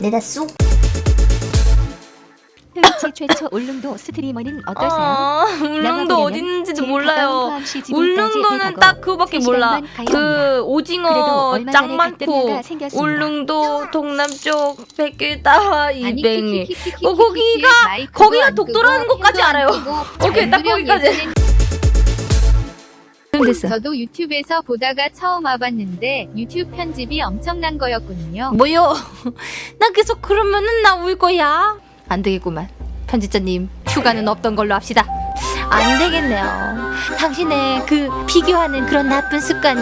내다 쑥 트위치 최초 울릉도 스트리머는 어떠세요? 아, 울릉도 제일 몰라요. 울릉도는 딱 그거밖에 세 몰라. 그 오징어 짱 많고. 울릉도 동남쪽 백길따 아니, 이뱅이. 키키키키키키 어, 거기가- 거기가 안 독도라는 것까지 알아요. 오케이, 딱 거기까지. 예전엔 됐어. 저도 유튜브에서 보다가 처음 와봤는데 유튜브 편집이 엄청난 거였군요. 뭐요? 나 계속 그러면은 나 울 거야. 안 되겠구만. 편집자님, 휴가는 없던 걸로 합시다. 안 되겠네요. 당신의 그 비교하는 그런 나쁜 습관이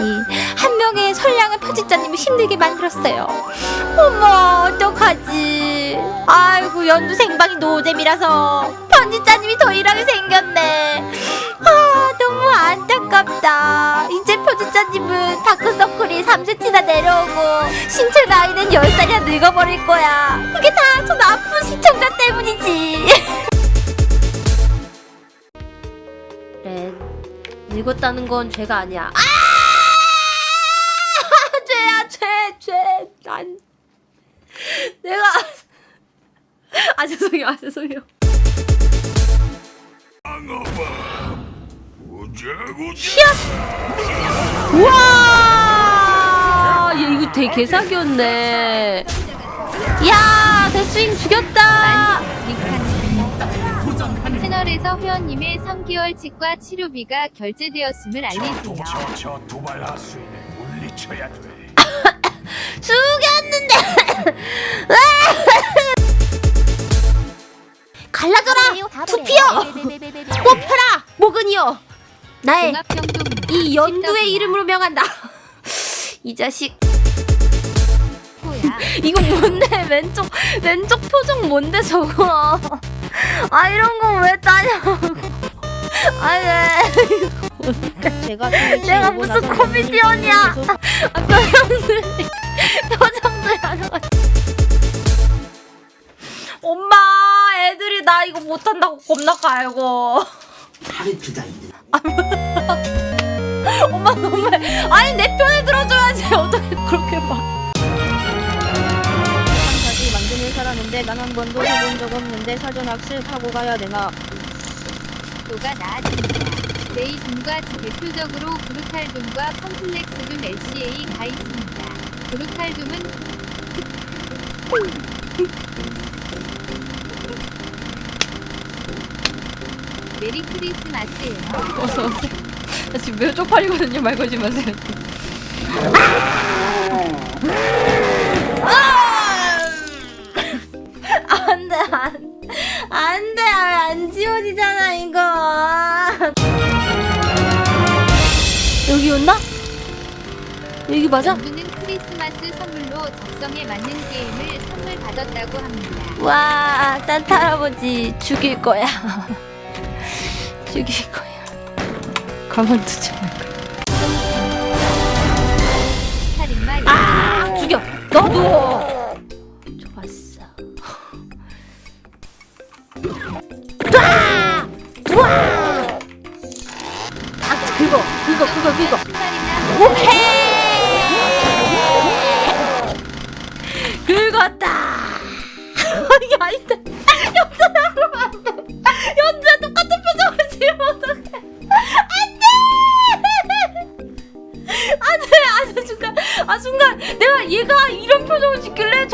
한 명의 선량한 편집자님을 힘들게 만들었어요. 어머, 어떡하지? 아이고, 연두 생방이 노잼이라서 편집자님이 더 일하게 생겼네. 안타깝다. 이제 편집자님은 다크서클이 3cm나 내려오고 신체 나이는 10살이나 늙어버릴 거야. 그게 다 저 나쁜 시청자 때문이지. 그래, 늙었다는 건 죄가 아니야. 아! 죄야, 죄, 죄. 난 내가 아 죄송해요, 아 죄송해요. 우와! 얘 이거 되게 개사기였네. 야, 대스윙 죽였다. 채널에서 회원님의 3개월 치과 치료비가 결제되었음을 알리세요. 저 도발 하수인을 물리쳐야 돼. 죽였는데. 갈라져라. 투피어. 뽑혀라. 목은이여. 나의 이 연두의 이름으로 명한다. 이 자식. 이거 뭔데? 왼쪽 왼쪽 표정 뭔데 저거? 아 이런 거 왜 따냐고 아 왜? 제가 내가 무슨 코미디언이야? 아 표정들. 표정들 하는 거 엄마 애들이 나 이거 못한다고 겁나 깔고 카레트다 이들 엄마 너무해 아니 내 편을 들어줘야지 어떻게 그렇게 봐 까지 만든 회사라는데 난 한 번도 해본 적 없는데 사전 학습 하고 가야 되나? 도가 나아집니다. 레이둠과 대표적으로 브루탈둠과 컴플렉스둠 LCA 가 있습니다. 브루탈둠은 메리 크리스마스예요. 어서 오세요 나 지금 매우 쪽팔리거든요. 말 걸지 마세요. 안돼 안 안돼. 안 지워지잖아 이거. 여기였나? 여기 맞아? 연두는 크리스마스 선물로 적성에 맞는 게임을 선물 받았다고 합니다. 와 산타 할아버지 죽일 거야. 죽일 거야 가만두지 않을 거야 살인마? 아 죽여. 너도. 좋았어. 아! 우와 다 긁어 긁어 긁어 긁어 신발이나 오케이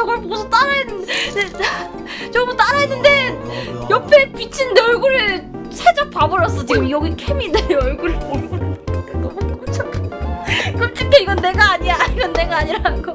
저걸 보고서 따라했는데 저거 따라했는데 옆에 비친 내 얼굴을 살짝 봐버렸어. 지금 여기 캠이 내 얼굴을 보고 너무 끔찍해 끔찍해. 이건 내가 아니야. 이건 내가 아니라고